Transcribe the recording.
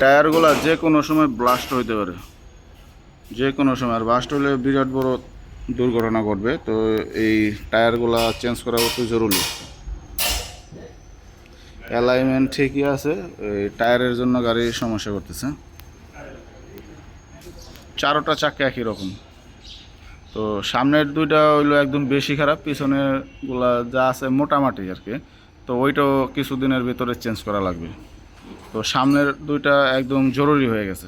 টায়ারগুলো যে কোনো সময় ব্লাস্ট হইতে পারে। যে কোনো সময়, আর ব্লাস্ট হলে বিরাট বড় দুর্ঘটনা ঘটবে। তো এই টায়ারগুলো চেঞ্জ করা অতি জরুরি। অ্যালাইনমেন্ট ঠিকই আছে, এই টায়ারের জন্য গাড়ি সমস্যা করতেছে। চারোটা চাকা একই রকম। তো সামনের দুইটা হইল একদম বেশি খারাপ পিছনেরগুলা যা আছে মোটামুটি আর কি। তো ওইটাও কিছুদিনের ভিতরে চেঞ্জ করা লাগবে। তো সামনের দুইটা একদম জরুরি হয়ে গেছে।